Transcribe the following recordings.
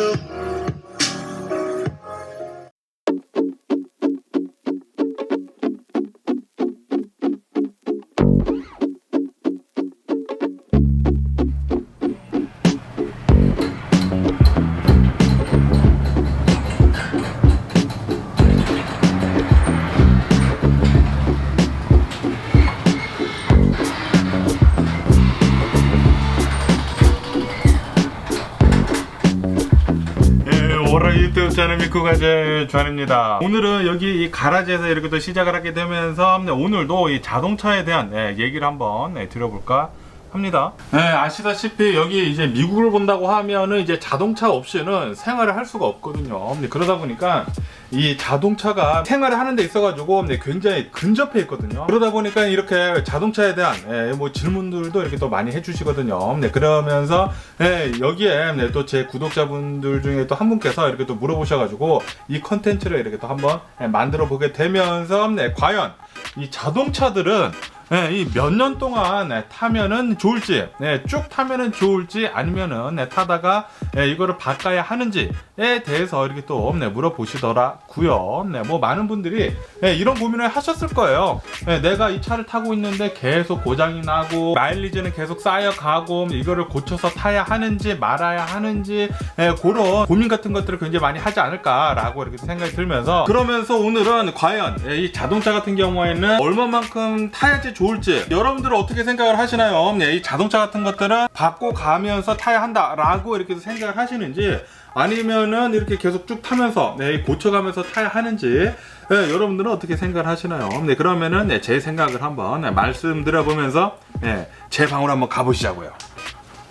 look 예, 월화 유튜브 채널 미쿠가제 주한입니다. 오늘은 여기 이 가라지에서 이렇게 또 시작을 하게 되면서 네, 오늘도 이 자동차에 대한 네, 얘기를 한번 네, 드려볼까 합니다. 네, 아시다시피 여기 이제 미국을 본다고 하면은 이제 자동차 없이는 생활을 할 수가 없거든요. 네, 그러다 보니까 이 자동차가 생활을 하는 데 있어가지고 네, 굉장히 근접해 있거든요. 그러다 보니까 이렇게 자동차에 대한 예, 뭐 질문들도 이렇게 또 많이 해주시거든요. 네, 그러면서 예, 여기에 네, 또제 구독자분들 중에 또 한 분께서 이렇게 또 물어보셔가지고 이 컨텐츠를 이렇게 또 한번 예, 만들어 보게 되면서 네, 과연 이 자동차들은 네, 이몇 년 동안 네, 타면은 좋을지, 네, 쭉 타면은 좋을지 아니면은 네, 타다가 네, 이거를 바꿔야 하는지에 대해서 이렇게 또 네, 물어보시더라고요. 네, 뭐 많은 분들이 네, 이런 고민을 하셨을 거예요. 네, 내가 이 차를 타고 있는데 계속 고장이 나고 마일리지는 계속 쌓여가고 이거를 고쳐서 타야 하는지 말아야 하는지 네, 그런 고민 같은 것들을 굉장히 많이 하지 않을까라고 이렇게 생각이 들면서 그러면서 오늘은 과연 예, 이 자동차 같은 경우에는 얼마만큼 타야지 좋을지 여러분들은 어떻게 생각을 하시나요? 네, 이 자동차 같은 것들은 바꿔 가면서 타야 한다라고 이렇게 생각을 하시는지 아니면은 이렇게 계속 쭉 타면서 네, 고쳐가면서 타야 하는지 네, 여러분들은 어떻게 생각을 하시나요? 네, 그러면은 네, 제 생각을 한번 네, 말씀드려보면서 네, 제 방으로 한번 가보시자고요.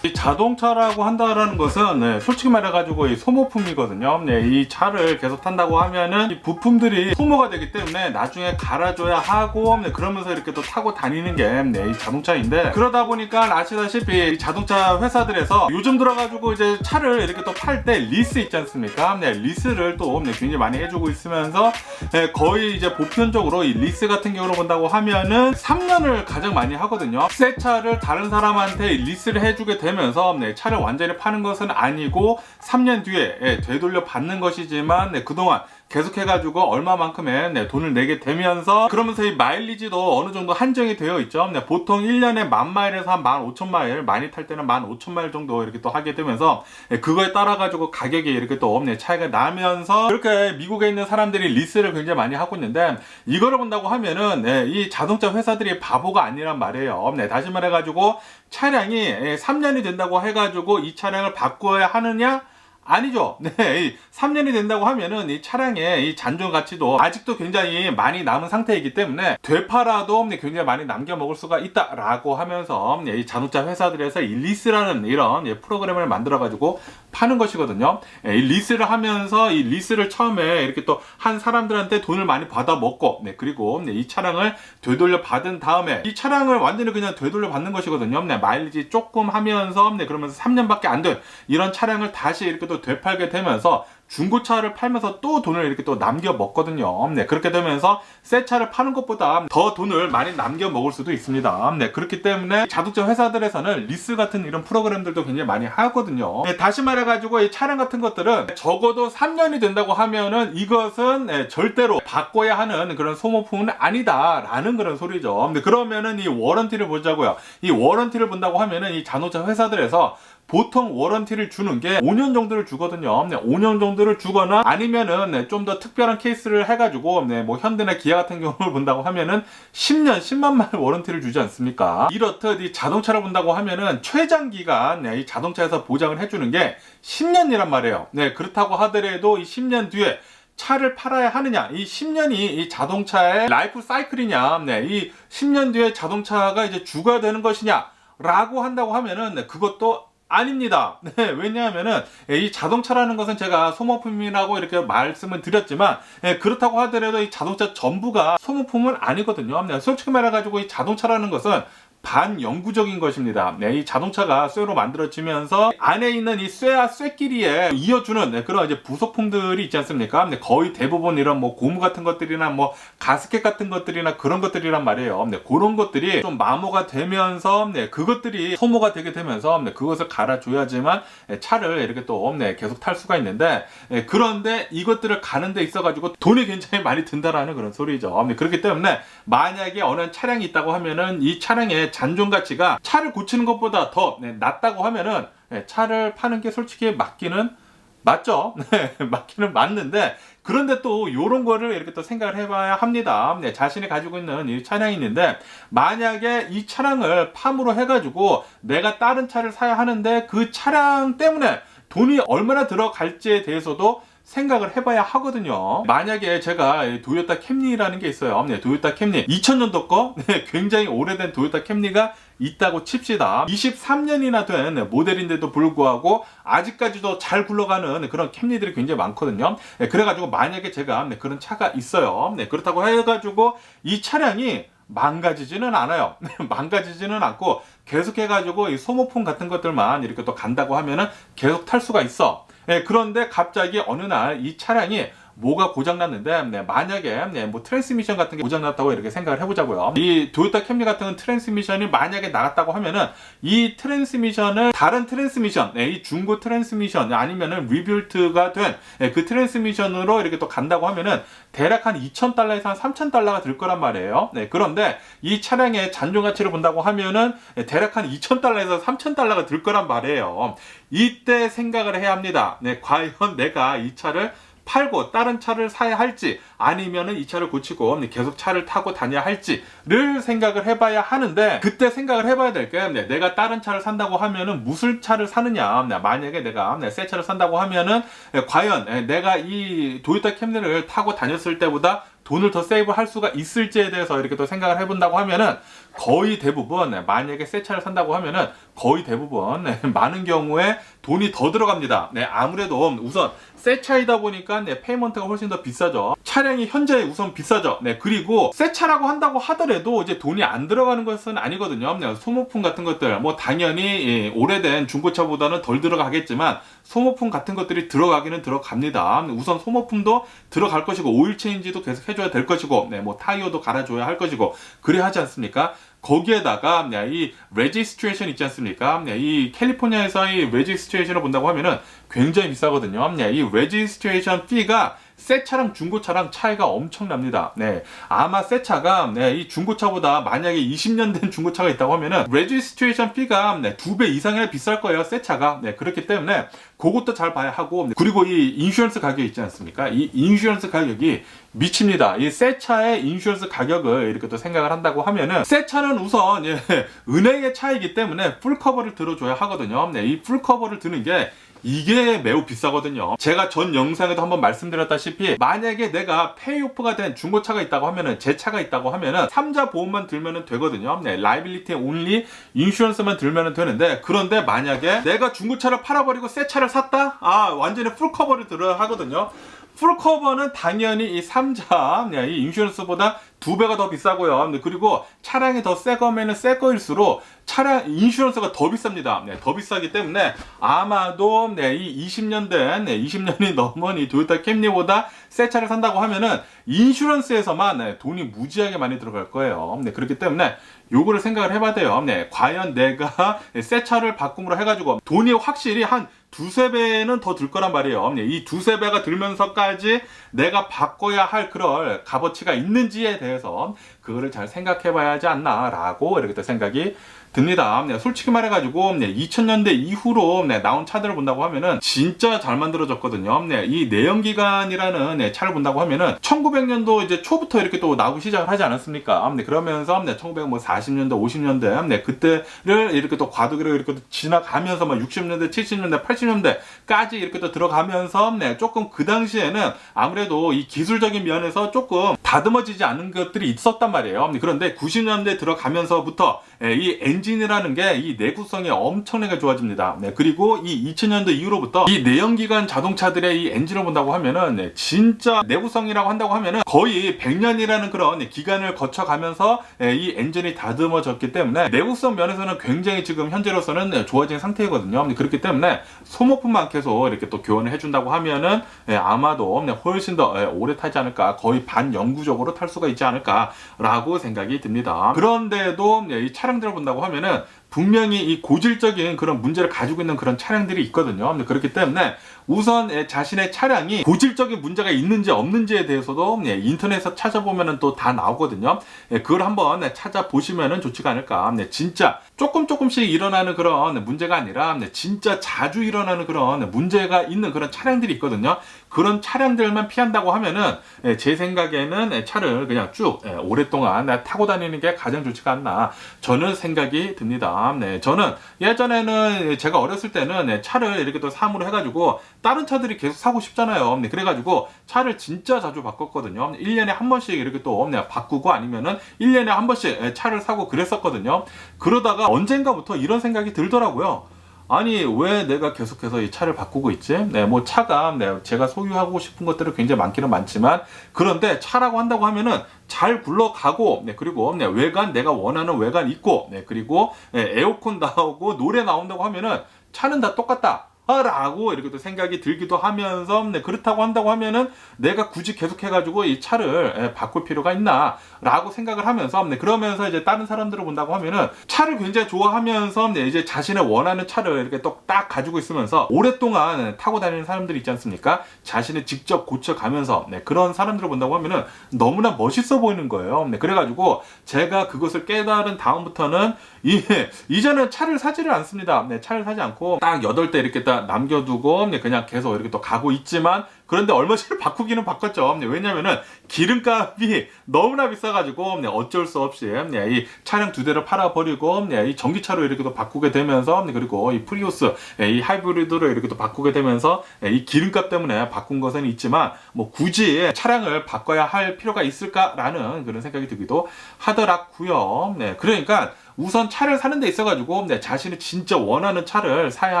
이 자동차라고 한다라는 것은 네, 솔직히 말해가지고 이 소모품이거든요. 네, 이 차를 계속 탄다고 하면은 이 부품들이 소모가 되기 때문에 나중에 갈아줘야 하고 네, 그러면서 이렇게 또 타고 다니는 게 네, 이 자동차인데 그러다 보니까 아시다시피 이 자동차 회사들에서 요즘 들어가지고 이제 차를 이렇게 또 팔 때 리스 있지 않습니까? 네, 리스를 또 네, 굉장히 많이 해주고 있으면서 네, 거의 이제 보편적으로 이 리스 같은 경우로 본다고 하면은 3년을 가장 많이 하거든요. 새 차를 다른 사람한테 리스를 해주게 되 면서 네, 차를 완전히 파는 것은 아니고 3년 뒤에 예, 되돌려 받는 것이지만 네, 그동안 계속해가지고 얼마만큼의 네, 돈을 내게 되면서 그러면서 이 마일리지도 어느 정도 한정이 되어 있죠. 네, 보통 1년에 만 마일에서 한 만 오천 마일, 많이 탈 때는 만 오천 마일 정도 이렇게 또 하게 되면서 네, 그거에 따라 가지고 가격이 이렇게 또 네, 차이가 나면서 그렇게 미국에 있는 사람들이 리스를 굉장히 많이 하고 있는데 이거를 본다고 하면은 네, 이 자동차 회사들이 바보가 아니란 말이에요. 네, 다시 말해가지고 차량이 예, 3년이 된다고 해가지고 이 차량을 바꿔야 하느냐? 아니죠. 네, 이 3년이 된다고 하면은 이 차량의 이 잔존 가치도 아직도 굉장히 많이 남은 상태이기 때문에 되팔아도 네, 굉장히 많이 남겨 먹을 수가 있다라고 하면서 네, 이 자동차 회사들에서 이 리스라는 이런 예, 프로그램을 만들어 가지고 파는 것이거든요. 예, 이 리스를 하면서 이 리스를 처음에 이렇게 또 한 사람들한테 돈을 많이 받아 먹고 네, 그리고 네, 이 차량을 되돌려 받은 다음에 이 차량을 완전히 그냥 되돌려 받는 것이거든요. 네, 마일리지 조금 하면서 네, 그러면서 3년밖에 안 된 이런 차량을 다시 이렇게 또 되팔게 되면서 중고차를 팔면서 또 돈을 이렇게 또 남겨 먹거든요. 네, 그렇게 되면서 새 차를 파는 것보다 더 돈을 많이 남겨 먹을 수도 있습니다. 네, 그렇기 때문에 자동차 회사들에서는 리스 같은 이런 프로그램들도 굉장히 많이 하거든요. 네, 다시 말해가지고 이 차량 같은 것들은 적어도 3년이 된다고 하면은 이것은 네, 절대로 바꿔야 하는 그런 소모품은 아니다라는 그런 소리죠. 네, 그러면은 이 워런티를 보자고요. 이 워런티를 본다고 하면은 이 자동차 회사들에서 보통 워런티를 주는 게 5년 정도를 주거든요. 네, 5년 정도를 주거나 아니면은 네, 좀더 특별한 케이스를 해가지고 네, 뭐 현대나 기아 같은 경우를 본다고 하면은 10년, 10만 마일 워런티를 주지 않습니까? 이렇듯 이 자동차를 본다고 하면은 최장 기간 네, 이 자동차에서 보장을 해주는 게 10년이란 말이에요. 네, 그렇다고 하더라도 이 10년 뒤에 차를 팔아야 하느냐 이 10년이 이 자동차의 라이프 사이클이냐 네, 이 10년 뒤에 자동차가 이제 주가 되는 것이냐 라고 한다고 하면은 네, 그것도 아닙니다. 네, 왜냐하면은 예, 이 자동차라는 것은 제가 소모품이라고 이렇게 말씀을 드렸지만 예, 그렇다고 하더라도 이 자동차 전부가 소모품은 아니거든요. 네, 솔직히 말해가지고 이 자동차라는 것은 반영구적인 것입니다. 네, 이 자동차가 쇠로 만들어지면서 안에 있는 이 쇠와 쇠끼리에 이어주는 네, 그런 이제 부속품들이 있지 않습니까? 네, 거의 대부분 이런 뭐 고무 같은 것들이나 뭐 가스켓 같은 것들이나 그런 것들이란 말이에요. 네, 그런 것들이 좀 마모가 되면서 네, 그것들이 소모가 되게 되면서 네, 그것을 갈아줘야지만 네, 차를 이렇게 또 네, 계속 탈 수가 있는데 네, 그런데 이것들을 가는 데 있어가지고 돈이 굉장히 많이 든다라는 그런 소리죠. 네, 그렇기 때문에 만약에 어느 차량이 있다고 하면은 이 차량의 잔존 가치가 차를 고치는 것보다 더 네, 낮다고 하면은 네, 차를 파는 게 솔직히 맞기는 맞죠. 네, 맞기는 맞는데 그런데 또 이런 거를 이렇게 또 생각을 해봐야 합니다. 네, 자신이 가지고 있는 이 차량이 있는데 만약에 이 차량을 팜으로 해가지고 내가 다른 차를 사야 하는데 그 차량 때문에 돈이 얼마나 들어갈지에 대해서도 생각을 해봐야 하거든요. 만약에 제가 이 도요타 캠리라는 게 있어요. 네, 도요타 캠리 2000년도 거 네, 굉장히 오래된 도요타 캠리가 있다고 칩시다. 23년이나 된 모델인데도 불구하고 아직까지도 잘 굴러가는 그런 캠리들이 굉장히 많거든요. 네, 그래가지고 만약에 제가 네, 그런 차가 있어요. 네, 그렇다고 해가지고 이 차량이 망가지지는 않아요. 망가지지는 않고 계속해가지고 이 소모품 같은 것들만 이렇게 또 간다고 하면은 계속 탈 수가 있어. 예, 그런데 갑자기 어느 날 이 차량이 뭐가 고장났는데 네, 만약에 네, 뭐 트랜스미션 같은 게 고장났다고 이렇게 생각을 해보자고요. 이 도요타 캠리 같은 트랜스미션이 만약에 나갔다고 하면은 이 트랜스미션을 다른 트랜스미션, 네, 이 중고 트랜스미션 아니면은 리빌트가 된그 트랜스미션으로 이렇게 또 간다고 하면은 대략 한 2,000달러에서 한 3,000달러가 들 거란 말이에요. 네, 그런데 이 차량의 잔존 가치를 본다고 하면은 대략 한 2,000달러에서 3,000달러가 들 거란 말이에요. 이때 생각을 해야 합니다. 네, 과연 내가 이 차를 팔고 다른 차를 사야 할지 아니면은 이 차를 고치고 계속 차를 타고 다녀야 할지를 생각을 해봐야 하는데 그때 생각을 해봐야 될 게 내가 다른 차를 산다고 하면은 무슨 차를 사느냐. 만약에 내가 새 차를 산다고 하면은 과연 내가 이 도요타 캠리를 타고 다녔을 때보다 돈을 더 세이브 할 수가 있을지에 대해서 이렇게 또 생각을 해본다고 하면은 거의 대부분 네, 만약에 새 차를 산다고 하면은 거의 대부분 네, 많은 경우에 돈이 더 들어갑니다. 네, 아무래도 우선 새 차이다 보니까 네, 페이먼트가 훨씬 더 비싸죠. 차량이 현재 우선 비싸죠. 네, 그리고 새 차라고 한다고 하더라도 이제 돈이 안 들어가는 것은 아니거든요. 네, 소모품 같은 것들 뭐 당연히 예, 오래된 중고차보다는 덜 들어가겠지만 소모품 같은 것들이 들어가기는 들어갑니다. 우선 소모품도 들어갈 것이고 오일 체인지도 계속 해줘야 될 것이고 네, 뭐 타이어도 갈아줘야 할 것이고 그래야 하지 않습니까? 거기에다가 네, 이 레지스트레이션 있지 않습니까? 네, 이 캘리포니아에서의 레지스트레이션을 본다고 하면은 굉장히 비싸거든요. 네, 이 레지스트레이션 피가 새 차랑 중고차랑 차이가 엄청납니다. 네. 아마 새 차가 네, 이 중고차보다 만약에 20년 된 중고차가 있다고 하면은 레지스트레이션 피가 네, 두배 이상이나 비쌀 거예요. 새 차가. 네, 그렇기 때문에 그것도 잘 봐야 하고 그리고 이 인슈런스 가격 있지 않습니까? 이 인슈런스 가격이 미칩니다. 이 새 차의 인슈런스 가격을 이렇게 또 생각을 한다고 하면은 새 차는 우선 예, 은행의 차이기 때문에 풀 커버를 들어줘야 하거든요. 네, 이 풀 커버를 드는 게 이게 매우 비싸거든요. 제가 전 영상에도 한번 말씀드렸다시피 만약에 내가 페이오프가 된 중고차가 있다고 하면은 제 차가 있다고 하면은 3자 보험만 들면은 되거든요. 네, 라이빌리티 온리 인슈런스만 들면은 되는데 그런데 만약에 내가 중고차를 팔아버리고 새 차를 샀다? 아 완전히 풀 커버를 들어야 하거든요. 풀 커버는 당연히 이 3자 네, 이 인슈런스보다 두 배가 더 비싸고요. 네, 그리고 차량이 더 새 거면은 새 거일수록 차량 인슈런스가 더 비쌉니다. 네, 더 비싸기 때문에 아마도 네, 이 20년 된 네, 20년이 넘은 이 도요타 캠리보다 새 차를 산다고 하면은 인슈런스에서만 네, 돈이 무지하게 많이 들어갈 거예요. 네, 그렇기 때문에 요거를 생각을 해봐야 돼요. 네, 과연 내가 새 차를 바꿈으로 해가지고 돈이 확실히 한 두세 배는 더 들 거란 말이에요. 네, 이 두세 배가 들면서까지 내가 바꿔야 할 그럴 값어치가 있는지에 대해서 그거를 잘 생각해 봐야 하지 않나라고 이렇게 또 생각이 듭니다. 네, 솔직히 말해가지고 네, 2000년대 이후로 네, 나온 차들을 본다고 하면은 진짜 잘 만들어졌거든요. 네, 이 내연기관이라는 네, 차를 본다고 하면은 1900년도 이제 초부터 이렇게 또 나오기 시작을 하지 않았습니까? 네, 그러면서 네, 1940년대, 50년대 네, 그때를 이렇게 또 과도기로 이렇게 또 지나가면서 막 60년대, 70년대, 80년대까지 이렇게 또 들어가면서 네, 조금 그 당시에는 아무래도 이 기술적인 면에서 조금 다듬어지지 않은 것들이 있었단 말이에요. 그런데 90년대 들어가면서부터 예, 이 엔진이라는 게 이 내구성이 엄청나게 좋아집니다. 네, 그리고 이 2000년도 이후로부터 이 내연기관 자동차들의 이 엔진을 본다고 하면은 네, 진짜 내구성이라고 한다고 하면은 거의 100년이라는 그런 네, 기간을 거쳐가면서 예, 이 엔진이 다듬어졌기 때문에 내구성 면에서는 굉장히 지금 현재로서는 네, 좋아진 상태거든요. 네, 그렇기 때문에 소모품만 계속 이렇게 또 교환을 해준다고 하면은 예, 아마도 네, 훨씬 더 예, 오래 타지 않을까 거의 반영구적으로 탈 수가 있지 않을까라고 생각이 듭니다. 그런데도 예, 이차 량들을 본다고 하면은 분명히 이 고질적인 그런 문제를 가지고 있는 그런 차량들이 있거든요. 네, 그렇기 때문에 우선 예, 자신의 차량이 고질적인 문제가 있는지 없는지에 대해서도 예, 인터넷에서 찾아보면은 또다 나오거든요. 예, 그걸 한번 네, 찾아보시면은 좋지가 않을까. 네, 진짜 조금 조금씩 일어나는 그런 문제가 아니라 네, 진짜 자주 일어나는 그런 문제가 있는 그런 차량들이 있거든요. 그런 차량들만 피한다고 하면은 예, 제 생각에는 예, 차를 그냥 쭉 예, 오랫동안 네, 타고 다니는 게 가장 좋지가 않나 저는 생각이 듭니다. 네, 저는 예전에는 제가 어렸을 때는 네, 차를 이렇게 또 사무를 해가지고 다른 차들이 계속 사고 싶잖아요. 네, 그래가지고 차를 진짜 자주 바꿨거든요. 1년에 한 번씩 이렇게 또 네, 바꾸고 아니면은 1년에 한 번씩 예, 차를 사고 그랬었거든요. 그러다가 언젠가부터 이런 생각이 들더라고요. 아니 왜 내가 계속해서 이 차를 바꾸고 있지? 네, 뭐 차가 네, 제가 소유하고 싶은 것들은 굉장히 많기는 많지만 그런데 차라고 한다고 하면은 잘 굴러가고 네, 그리고 네, 외관 내가 원하는 외관 있고 네, 그리고 네, 에어컨 나오고 노래 나온다고 하면은 차는 다 똑같다. 아, 라고 이렇게 또 생각이 들기도 하면서 네, 그렇다고 한다고 하면은 내가 굳이 계속 해가지고 이 차를 예, 바꿀 필요가 있나 라고 생각을 하면서 네, 그러면서 이제 다른 사람들을 본다고 하면은 차를 굉장히 좋아하면서 네, 이제 자신의 원하는 차를 이렇게 또 딱 가지고 있으면서 오랫동안 타고 다니는 사람들이 있지 않습니까? 자신이 직접 고쳐가면서 네, 그런 사람들을 본다고 하면은 너무나 멋있어 보이는 거예요. 네, 그래가지고 제가 그것을 깨달은 다음부터는 이, 이제는 차를 사지를 않습니다. 네, 차를 사지 않고 딱 8대 이렇게 딱 남겨두고 네, 그냥 계속 이렇게 또 가고 있지만 그런데 얼마 전에 바꾸기는 바꿨죠. 네, 왜냐면은 기름값이 너무나 비싸가지고 네, 어쩔 수 없이 네, 이 차량 두 대를 팔아버리고 네, 이 전기차로 이렇게 또 바꾸게 되면서 네, 그리고 이 프리우스 네, 이 하이브리드로 이렇게 또 바꾸게 되면서 네, 이 기름값 때문에 바꾼 것은 있지만 뭐 굳이 차량을 바꿔야 할 필요가 있을까라는 그런 생각이 들기도 하더라고요. 네, 그러니까 우선 차를 사는 데 있어가지고 네, 자신이 진짜 원하는 차를 사야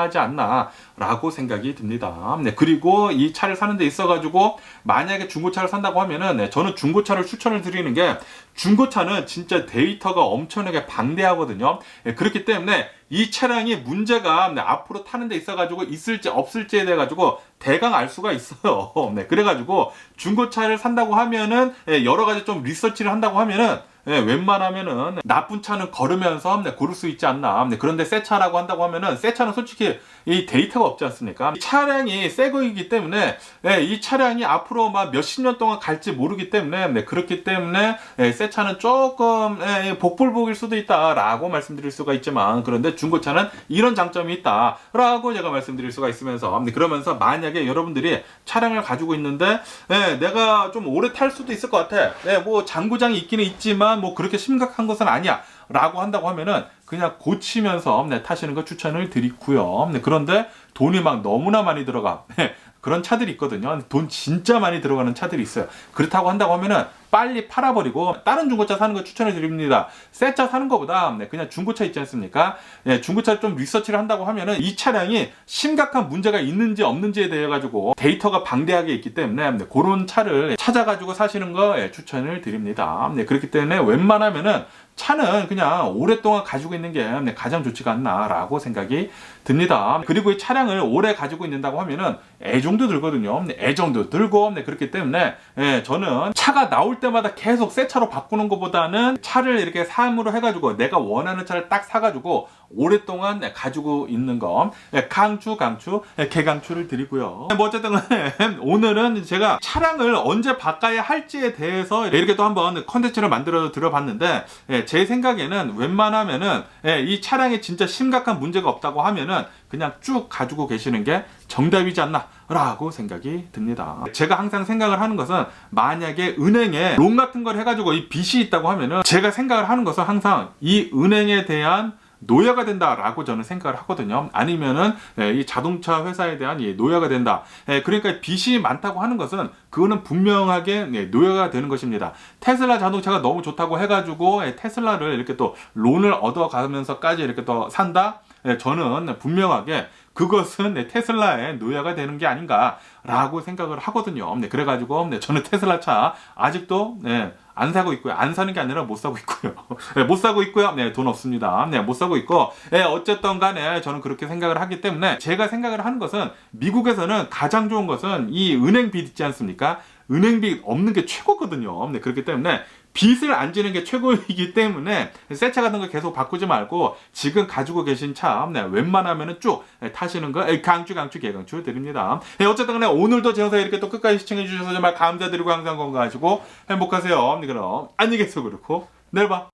하지 않나라고 생각이 듭니다. 네, 그리고 이 차를 사는 데 있어가지고 만약에 중고차를 산다고 하면은 네, 저는 중고차를 추천을 드리는 게 중고차는 진짜 데이터가 엄청나게 방대하거든요. 네, 그렇기 때문에 이 차량이 문제가 네, 앞으로 타는 데 있어가지고 있을지 없을지에 대해 가지고 대강 알 수가 있어요. 네, 그래가지고 중고차를 산다고 하면은 예, 여러 가지 좀 리서치를 한다고 하면은 예, 웬만하면은 나쁜 차는 걸으면서 네, 고를 수 있지 않나. 네, 그런데 새 차라고 한다고 하면은 새 차는 솔직히 이 데이터가 없지 않습니까? 이 차량이 새 거이기 때문에 예, 이 차량이 앞으로 막 몇십 년 동안 갈지 모르기 때문에 네, 그렇기 때문에 예, 새 차는 조금 예, 복불복일 수도 있다라고 말씀드릴 수가 있지만 그런데 중고차는 이런 장점이 있다라고 제가 말씀드릴 수가 있으면서 네, 그러면서 만약에 여러분들이 차량을 가지고 있는데 예, 내가 좀 오래 탈 수도 있을 것 같아. 예, 뭐 장구장이 있기는 있지만 뭐 그렇게 심각한 것은 아니야. 라고 한다고 하면은 그냥 고치면서 네, 타시는 거 추천을 드리고요. 네, 그런데 돈이 막 너무나 많이 들어가. 네, 그런 차들이 있거든요. 돈 진짜 많이 들어가는 차들이 있어요. 그렇다고 한다고 하면은 빨리 팔아버리고 다른 중고차 사는 거 추천을 드립니다. 새 차 사는 것보다 네, 그냥 중고차 있지 않습니까? 네, 중고차 좀 리서치를 한다고 하면은 이 차량이 심각한 문제가 있는지 없는지에 대해 가지고 데이터가 방대하게 있기 때문에 네, 그런 차를 찾아가지고 사시는 거 예, 추천을 드립니다. 네, 그렇기 때문에 웬만하면은 차는 그냥 오랫동안 가지고 있는 게 네, 가장 좋지가 않나라고 생각이 듭니다. 그리고 이 차량을 오래 가지고 있는다고 하면은 애정도 들거든요. 네, 애정도 들고 네, 그렇기 때문에 예, 저는 차가 나올 때마다 계속 새 차로 바꾸는 것보다는 차를 이렇게 사물로 해가지고 내가 원하는 차를 딱 사가지고 오랫동안 네, 가지고 있는 거 예, 강추 강추 예, 개강추를 드리고요. 뭐 어쨌든 오늘은 제가 차량을 언제 바꿔야 할지에 대해서 이렇게 또 한번 컨텐츠를 만들어 들어봤는데 예, 제 생각에는 웬만하면은 예, 이 차량에 진짜 심각한 문제가 없다고 하면은 그냥 쭉 가지고 계시는 게 정답이지 않나 라고 생각이 듭니다. 제가 항상 생각을 하는 것은 만약에 은행에 론 같은 걸 해가지고 이 빚이 있다고 하면은 제가 생각을 하는 것은 항상 이 은행에 대한 노예가 된다라고 저는 생각을 하거든요. 아니면은 예, 이 자동차 회사에 대한 이 노예가 된다. 예, 그러니까 빚이 많다고 하는 것은 그거는 분명하게 예, 노예가 되는 것입니다. 테슬라 자동차가 너무 좋다고 해가지고 예, 테슬라를 이렇게 또 론을 얻어가면서까지 이렇게 또 산다. 예, 저는 분명하게 그것은 네, 테슬라의 노예가 되는 게 아닌가라고 생각을 하거든요. 네, 그래가지고 네, 저는 테슬라 차 아직도 네, 안 사고 있고요. 안 사는 게 아니라 못 사고 있고요. 네, 못 사고 있고요. 네, 돈 없습니다. 네, 못 사고 있고, 네, 어쨌든 간에 저는 그렇게 생각을 하기 때문에 제가 생각을 하는 것은 미국에서는 가장 좋은 것은 이 은행 빚 있지 않습니까? 은행 빚 없는 게 최고거든요. 네, 그렇기 때문에 빚을 안 지는 게 최고이기 때문에 새 차 같은 거 계속 바꾸지 말고 지금 가지고 계신 차 네, 웬만하면은 쭉 네, 타시는 거 에, 강추 강추 개강추 드립니다. 네, 어쨌든 간에 오늘도 제 영상 이렇게 또 끝까지 시청해 주셔서 정말 감사드리고 항상 건강하시고 행복하세요. 네, 그럼 안녕히 계세요. 그렇고 내일 봐.